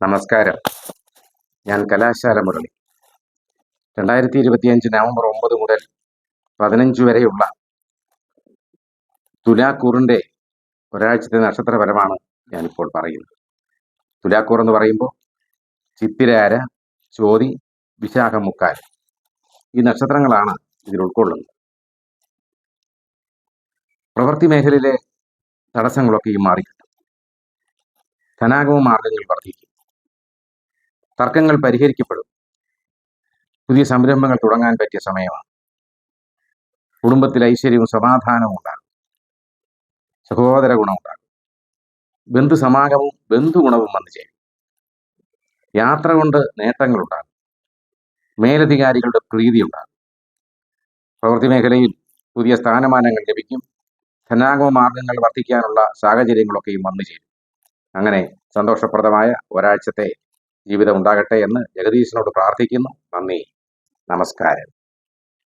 നമസ്കാരം. ഞാൻ കലാശാല മുരളി. രണ്ടായിരത്തി ഇരുപത്തിയഞ്ച് നവംബർ ഒമ്പത് മുതൽ പതിനഞ്ച് വരെയുള്ള തുലാക്കൂറിന്റെ ഒരാഴ്ചത്തെ നക്ഷത്രപരമാണ് ഞാനിപ്പോൾ പറയുന്നത്. തുലാക്കൂർ എന്ന് പറയുമ്പോൾ ചിത്തിരാര ചോതി വിശാഖം മുക്കാൽ ഈ നക്ഷത്രങ്ങളാണ് ഇതിൽ ഉൾക്കൊള്ളുന്നത്. പ്രവൃത്തി മേഖലയിലെ തടസ്സങ്ങളൊക്കെ ഈ മാറിക്കിട്ടും. ധനാഗമ മാർഗങ്ങൾ വർദ്ധിക്കും. തർക്കങ്ങൾ പരിഹരിക്കപ്പെടും. പുതിയ സംരംഭങ്ങൾ തുടങ്ങാൻ പറ്റിയ സമയമാണ്. കുടുംബത്തിൽ ഐശ്വര്യവും സമാധാനവും ഉണ്ടാകും. സഹോദര ഗുണമുണ്ടാകും ബന്ധുസമാഗമവും ബന്ധുഗുണവും വന്നു ചെയ്യും യാത്ര കൊണ്ട് നേട്ടങ്ങൾ ഉണ്ടാകും. മേലധികാരികളുടെ പ്രീതി ഉണ്ടാകും. പ്രവൃത്തി മേഖലയിൽ പുതിയ സ്ഥാനമാനങ്ങൾ ലഭിക്കും. ധനാഗമ മാർഗങ്ങൾ വർദ്ധിക്കാനുള്ള സാഹചര്യങ്ങളൊക്കെയും വന്നു ചേരും. അങ്ങനെ സന്തോഷപ്രദമായ ഒരാഴ്ചത്തെ ജീവിതം ഉണ്ടാകട്ടെ എന്ന് ജഗദീശനോട് പ്രാർത്ഥിക്കുന്നു. നന്ദി. നമസ്കാരം.